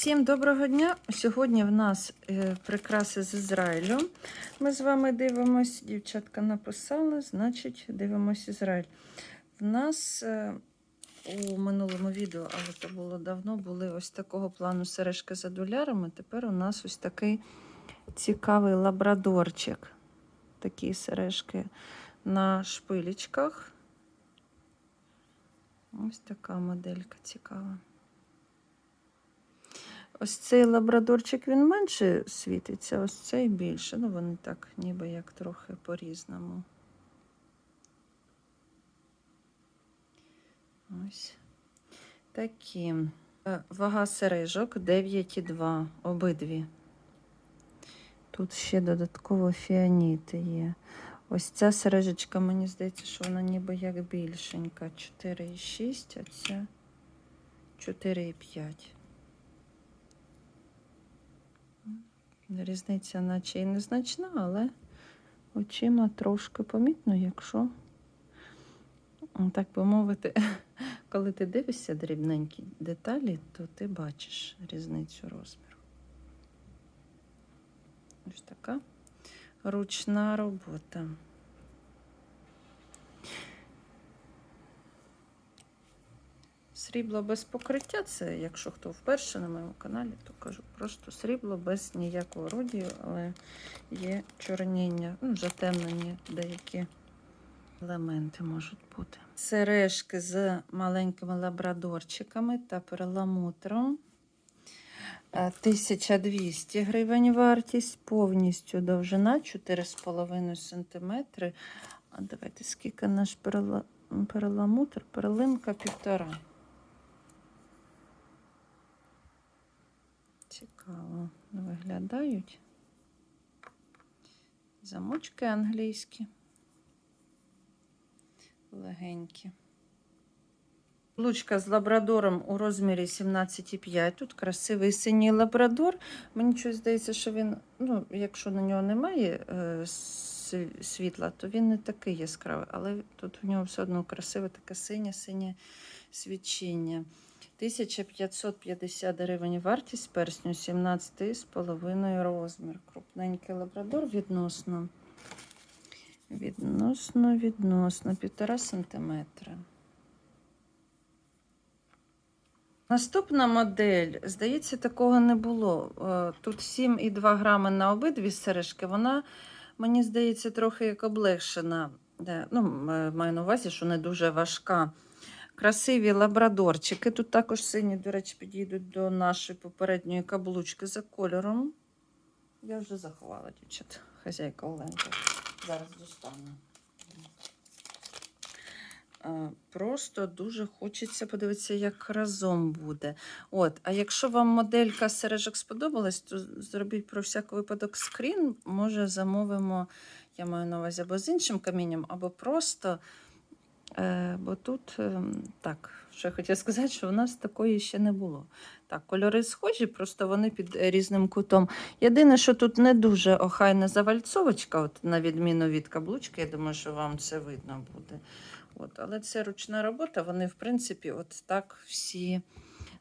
Всім доброго дня! Сьогодні в нас е, прикраси з Ізраїлю. Ми з вами дивимось. Дівчатка написала, значить, дивимось Ізраїль. В нас е, у минулому відео, але це було давно, були ось такого плану сережки за долярами. Тепер у нас ось такий цікавий лабрадорчик. Такі сережки на шпилечках. Ось така моделька цікава. Ось цей лабрадорчик він менше світиться, ось цей більше. Ну, вони так, ніби як трохи по-різному. Ось такі. Е, Вага сережок 9,2 обидві. Тут ще додатково фіаніти є. Ось ця сережечка, мені здається, що вона ніби як більшенька. 4,6, а ця 4,5. Різниця наче і незначна, але очима трошки помітно, якщо, так би мовити, коли ти дивишся дрібненькі деталі, то ти бачиш різницю розміру. Ось така ручна робота. Срібло без покриття це, якщо хто вперше на моєму каналі, то кажу просто срібло без ніякого родію, але є чорніння, ну, затемнені деякі елементи можуть бути. Сережки з маленькими лабрадорчиками та перламутром. Е, 1200 гривень вартість, повністю довжина 4,5 см. А давайте скільки наш перела... перламутр, перлинка півтора. Цікаво виглядають. Замочки англійські. Легенькі. Лучка з лабрадором у розмірі 17,5. Тут красивий синій лабрадор. Мені щось здається, що він, ну, якщо на нього немає е, світла, то він не такий яскравий, але тут в нього все одно красиве таке синє-синє свічення. 1550 гривень вартість персню, 17,5 розмір. Крупненький лабрадор відносно. Відносно, відносно, півтора сантиметра. Наступна модель, здається, такого не було. Е, Тут 7,2 грами на обидві сережки. Вона, мені здається, трохи як облегшена. Ну, маю на увазі, що не дуже важка. Красиві лабрадорчики. Тут також сині, до речі, підійдуть до нашої попередньої каблучки за кольором. Я вже заховала, дівчат, хазяйка Оленка. Зараз достану. Е, Просто дуже хочеться подивитися, як разом буде. От, а якщо вам моделька сережок сподобалась, то зробіть про всяк випадок скрін. Може, замовимо, я маю на увазі, або з іншим камінням, або просто. Е, бо тут е, так, що я хотіла сказати, що в нас такої ще не було. Так, кольори схожі, просто вони під різним кутом. Єдине, що тут не дуже охайна завальцовочка, от, на відміну від каблучки, я думаю, що вам це видно буде. От, але це ручна робота, вони, в принципі, от так всі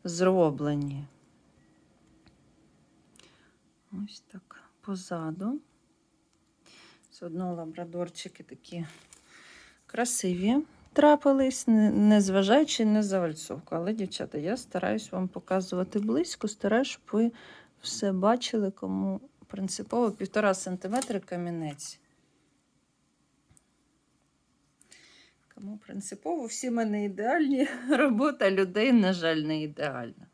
зроблені. Ось так позаду. Все одно лабрадорчики такі красиві трапились, не- незважаючи на завальцовку. Але, дівчата, я стараюсь вам показувати близько, стараюсь, щоб ви все бачили, кому принципово півтора сантиметри камінець. Кому принципово, всі в мене ідеальні, робота людей, на жаль, не ідеальна.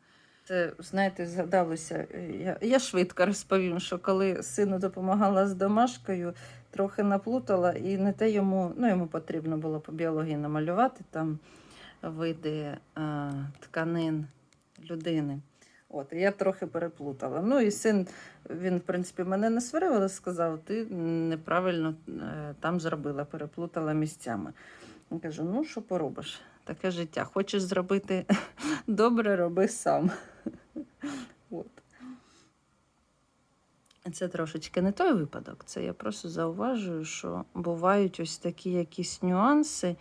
Це, знаєте, згадалося, е, я, я швидко розповім, що коли сину допомагала з домашкою, трохи наплутала, і не те йому, ну йому потрібно було по біології намалювати там види а, тканин людини. От, я трохи переплутала. Ну і син, він, в принципі, мене не сварив, але сказав, ти неправильно е, там зробила, переплутала місцями. Я кажу: ну, що поробиш? Таке життя. Хочеш зробити добре, роби сам. От. Це трошечки не той випадок. Це я просто зауважую, що бувають ось такі якісь нюанси,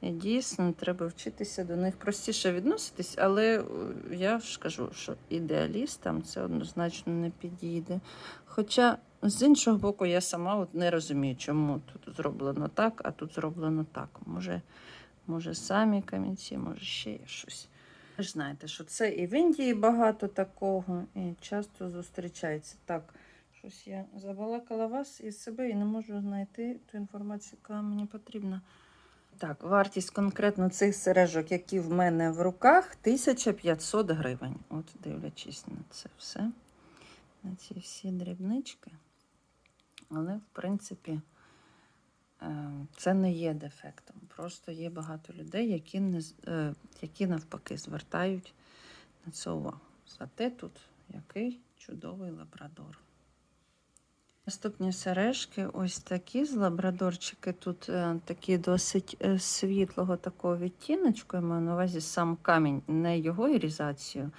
І дійсно треба вчитися до них простіше відноситись, але е, я ж кажу, що ідеалістам це однозначно не підійде. Хоча, з іншого боку, я сама от не розумію, чому тут зроблено так, а тут зроблено так. Може, може самі камінці, може ще є щось. Ви ж знаєте, що це і в Індії багато такого, і часто зустрічається. Так, щось я забалакала вас і себе і не можу знайти ту інформацію, яка мені потрібна. Так, вартість конкретно цих сережок, які в мене в руках, 1500 гривень. От дивлячись на це все, на ці всі дрібнички. Але, в принципі, е, це не є дефектом. Просто є багато людей, які, не, е, які навпаки звертають на це увагу. Зате тут який чудовий лабрадор. Наступні сережки, ось такі з лабрадорчики. Тут е, такі досить е, світлого такого відтіночку. Я маю на увазі сам камінь, не його ірізацію.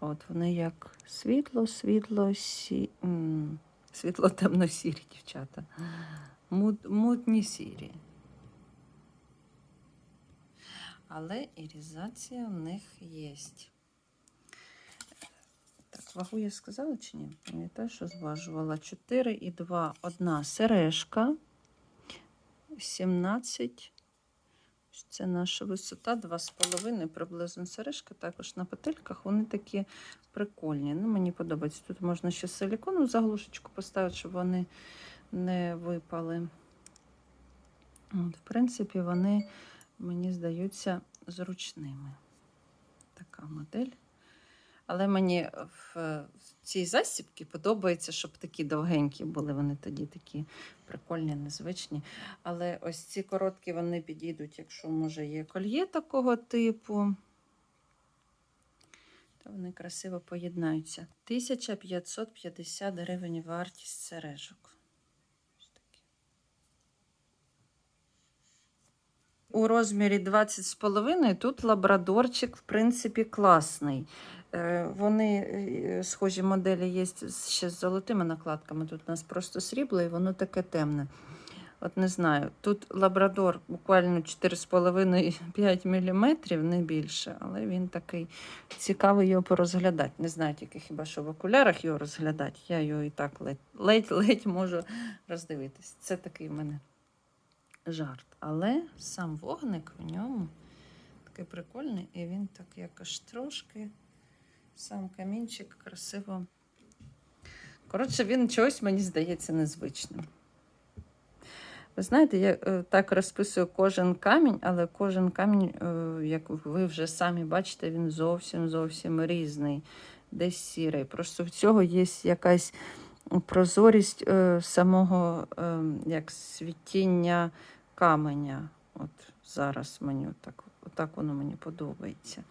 От вони як світло, світло, сі... світло темно-сірі, дівчата. Мут, мутні сірі. Але ірізація в них є. Вагу я сказала чи ні? Пам'ятаю, що зважувала 4,2 одна сережка. 17. Це наша висота, 2,5 приблизно сережка. Також на петельках вони такі прикольні. Ну, мені подобається. Тут можна ще силікону заглушечку поставити, щоб вони не випали. От, в принципі, вони, мені здаються, зручними. Така модель. Але мені в, цій засібці подобається, щоб такі довгенькі були. Вони тоді такі прикольні, незвичні. Але ось ці короткі вони підійдуть, якщо може є кольє такого типу. То вони красиво поєднаються. 1550 гривень вартість сережок. У розмірі 20,5 тут лабрадорчик, в принципі, класний. Е, Вони е, схожі моделі є ще з золотими накладками. Тут у нас просто срібло, і воно таке темне. От не знаю. Тут лабрадор буквально 4,5-5 мм, не більше, але він такий цікавий його порозглядати. Не знаю тільки хіба що в окулярах його розглядати. Я його і так ледь- ледь-ледь можу роздивитись. Це такий в мене жарт. Але сам вогник в ньому такий прикольний, і він так якось трошки, сам камінчик красиво. Коротше, він чогось, мені здається, незвичним. Ви знаєте, я е, так розписую кожен камінь, але кожен камінь, е, як ви вже самі бачите, він зовсім зовсім різний, десь сірий. Просто в цього є якась прозорість е, самого як світіння каменя. От зараз мені отак, отак воно мені подобається.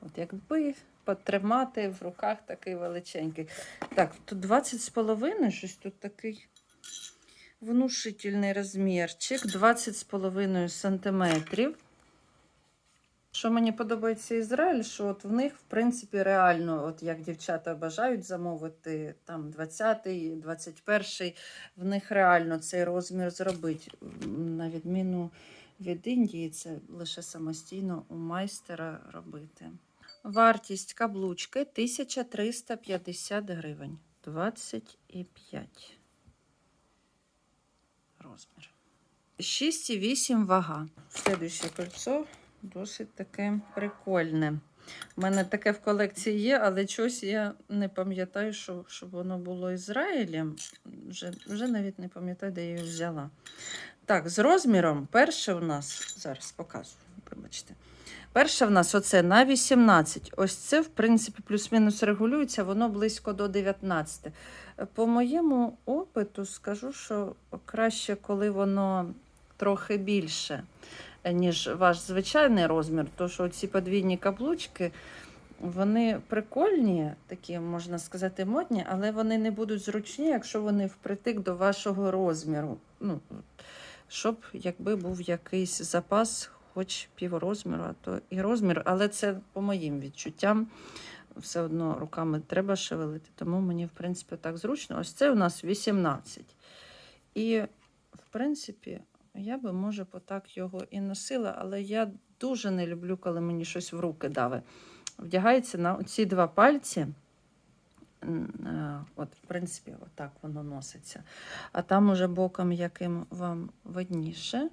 От якби потримати в руках такий величенький. Так, тут 20 з половиною, щось тут такий внушительний розмірчик, 20 з половиною сантиметрів. Що мені подобається Ізраїль, що от в них, в принципі, реально, от як дівчата бажають замовити там 20-й, 21-й, в них реально цей розмір зробити. На відміну від Індії, це лише самостійно у майстера робити. Вартість каблучки 1350 гривень. 25 розмір. 6,8 вага. Слідуюче кольцо досить таке прикольне. У мене таке в колекції є, але чогось я не пам'ятаю, що, щоб воно було Ізраїлем. Вже, вже навіть не пам'ятаю, де я її взяла. Так, з розміром перше у нас, зараз показую, вибачте. Перше в нас оце на 18. Ось це, в принципі, плюс-мінус регулюється, воно близько до 19. По моєму опиту скажу, що краще, коли воно трохи більше, ніж ваш звичайний розмір, тому що ці подвійні каблучки. Вони прикольні, такі, можна сказати, модні, але вони не будуть зручні, якщо вони впритик до вашого розміру. Ну, щоб якби був якийсь запас, хоч піврозміру, а то і розмір, але це по моїм відчуттям. Все одно руками треба шевелити, тому мені, в принципі, так зручно. Ось це у нас 18. І, в принципі, Я би, може, б отак його і носила, але я дуже не люблю, коли мені щось в руки дави. Вдягається на ці два пальці. Е, От, в принципі, отак воно носиться. А там уже боком, яким вам видніше.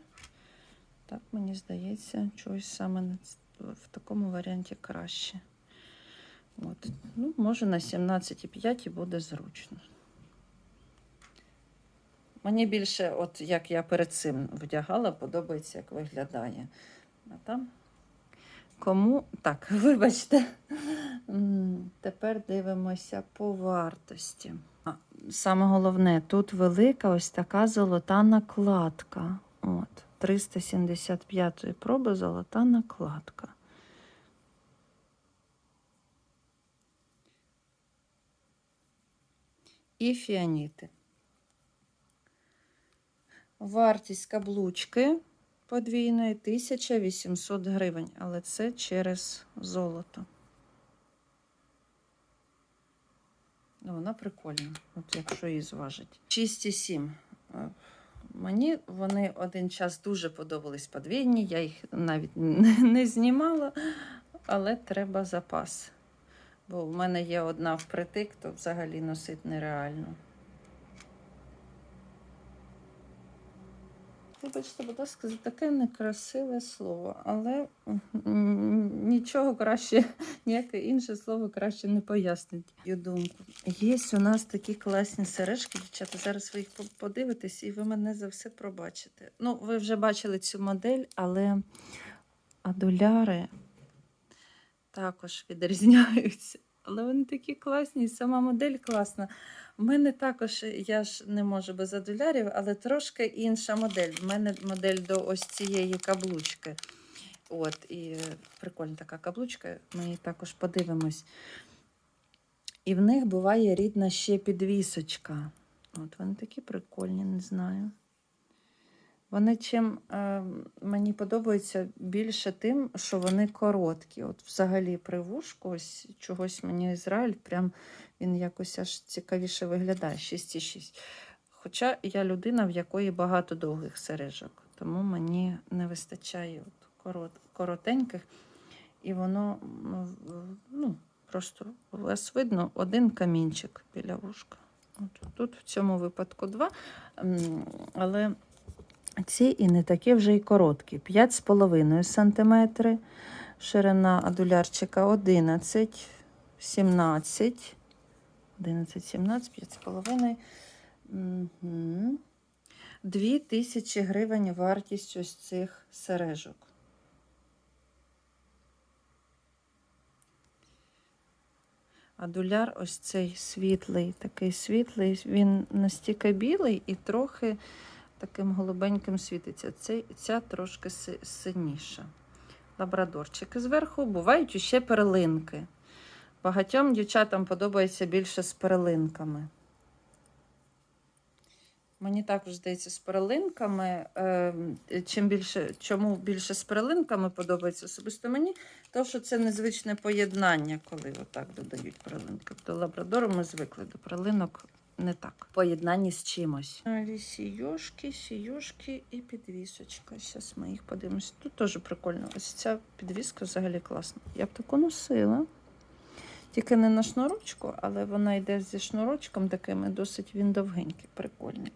Так, мені здається, чогось саме в такому варіанті краще. От. Ну, може, на 17,5 і буде зручно. Мені більше, от як я перед цим вдягала, подобається, як виглядає. А там кому. Так, вибачте. Тепер дивимося по вартості. Саме головне, тут велика ось така золота накладка. От, 375 проби золота накладка. І фіаніти. Вартість каблучки подвійної 1800 гривень, але це через золото. Ну, вона прикольна, от якщо її зважить. 6,7. Мені вони один час дуже подобались подвійні, я їх навіть не знімала, але треба запас. Бо в мене є одна впритик, то взагалі носити нереально. Вибачте, будь ласка, за таке некрасиве слово, але нічого краще, ніяке інше слово краще не пояснить мою думку. Є у нас такі класні сережки, дівчата. Зараз ви їх подивитесь і ви мене за все пробачите. Ну, ви вже бачили цю модель, але адуляри також відрізняються. Але вони такі класні, і сама модель класна. У мене також, я ж не можу без адулярів, але трошки інша модель. У мене модель до ось цієї каблучки. От, і прикольна така каблучка, ми її також подивимось. І в них буває рідна ще підвісочка. От вони такі прикольні, не знаю. Вони чим е, мені подобаються більше тим, що вони короткі. От взагалі при вушку, ось чогось мені Ізраїль, прям він якось аж цікавіше виглядає 6,6. Хоча я людина, в якої багато довгих сережок, тому мені не вистачає от корот, коротеньких, і воно ну, просто у вас видно один камінчик біля вушка. От, тут в цьому випадку два. Але ці і не такі вже й короткі. 5,5 см, ширина адулярчика 11, 17, 11, 17, 5,5. Угу. 2 тисячі гривень вартість ось цих сережок. Адуляр ось цей світлий, такий світлий, він настільки білий і трохи таким голубеньким світиться. Цей, ця трошки си- синіша. Лабрадорчики зверху бувають ще перлинки. Багатьом дівчатам подобається більше з перлинками. Мені також здається, з перлинками. е, Чим більше, чому більше з перлинками подобається особисто мені, то що це незвичне поєднання, коли отак додають перлинки. До лабрадору ми звикли до перлинок не так. Поєднанні з чимось. Сійошки, сійошки і підвісочка. Зараз ми їх подивимося. Тут теж прикольно. Ось ця підвіска взагалі класна. Я б таку носила. Тільки не на шнурочку, але вона йде зі шнурочком такими, досить він довгенький, прикольний.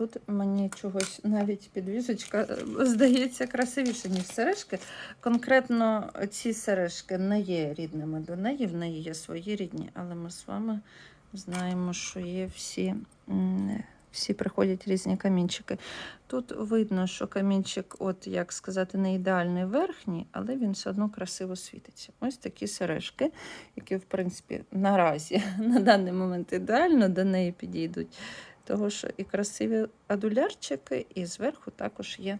Тут мені чогось навіть підвісочка е, здається красивіше, ніж сережки. Конкретно ці сережки не є рідними до неї, в неї є свої рідні, але ми з вами знаємо, що є всі, всі приходять різні камінчики. Тут видно, що камінчик, от як сказати, не ідеальний верхній, але він все одно красиво світиться. Ось такі сережки, які, в принципі, наразі на даний момент ідеально до неї підійдуть. Того що і красиві адулярчики, і зверху також є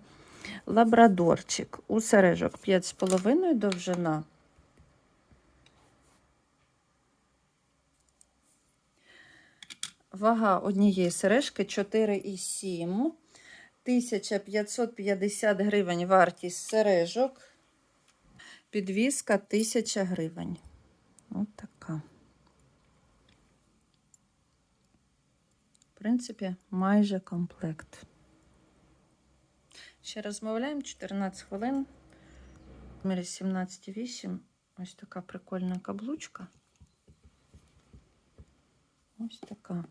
лабрадорчик. У сережок 5,5 довжина. Вага однієї сережки 4,7. 1550 гривень вартість сережок. Підвіска 1000 гривень. Ось така. В принципі, майже комплект. Ще розмовляємо 14 хвилин. Мірі 17,8. Ось така прикольна каблучка. Ось така.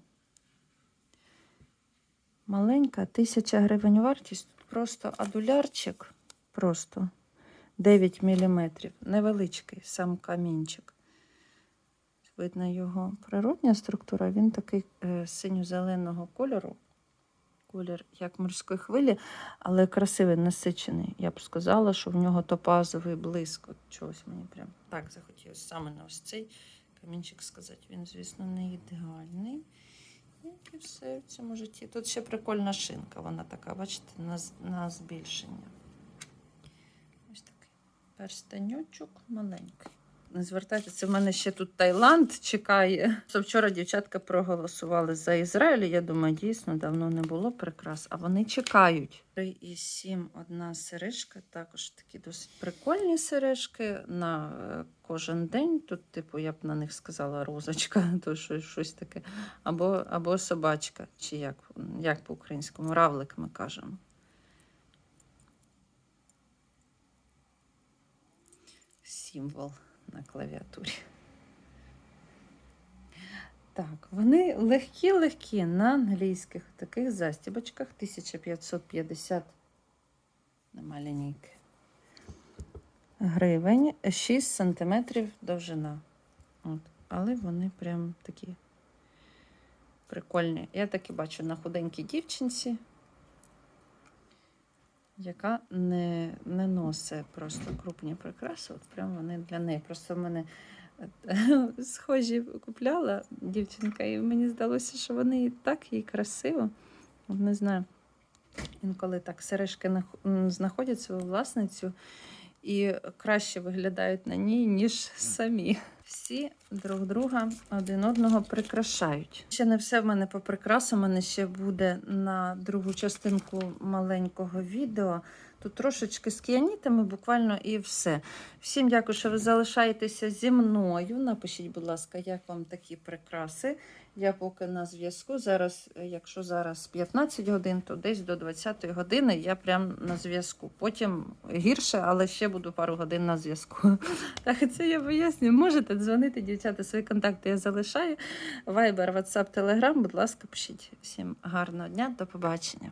Маленька, 1000 гривень вартість. Тут просто адулярчик. Просто 9 мм. Невеличкий сам камінчик. Видно його природня структура. Він такий е, синьо-зеленого кольору. Колір як морської хвилі, але красивий, насичений. Я б сказала, що в нього топазовий блиск. От чогось мені прям так захотілося саме на ось цей камінчик сказати. Він, звісно, не ідеальний. Як і все в цьому житті. Тут ще прикольна шинка, вона така, бачите, на, на збільшення. Ось такий перстеньочок маленький. Не звертайте, це в мене ще тут Таїланд чекає. Вчора дівчатка проголосували за Ізраїль. Я думаю, дійсно давно не було прикрас, а вони чекають. 3,7 одна сережка, також такі досить прикольні сережки на е, кожен день. Тут, типу, я б на них сказала розочка, то щось, щось таке. Або, або собачка, чи як, як по-українському, равлик ми кажемо. Символ на клавіатурі. Так, вони легкі-легкі на англійських таких застібочках 1550 нема лінійки. Гривень 6 сантиметрів довжина. От. Але вони прям такі прикольні. Я таки бачу на худенькій дівчинці, яка не, не носить просто крупні прикраси. От прям вони для неї. Просто в мене е, схожі купляла дівчинка, і мені здалося, що вони і так їй красиво. Не знаю. Інколи так сережки знаходять свою власницю і краще виглядають на ній, ніж самі. Всі друг друга один одного прикрашають. Ще не все в мене по прикрасам. Мене ще буде на другу частинку маленького відео. Тут трошечки з кіанітами, буквально і все. Всім дякую, що ви залишаєтеся зі мною. Напишіть, будь ласка, як вам такі прикраси. Я поки на зв'язку. Зараз, е, якщо зараз 15 годин, то десь до 20 години я прям на зв'язку. Потім гірше, але ще буду пару годин на зв'язку. Так, це я поясню. Можете дзвонити, дівчата, свої контакти я залишаю. Вайбер, WhatsApp, Telegram, будь ласка, пишіть. Всім гарного дня, до побачення.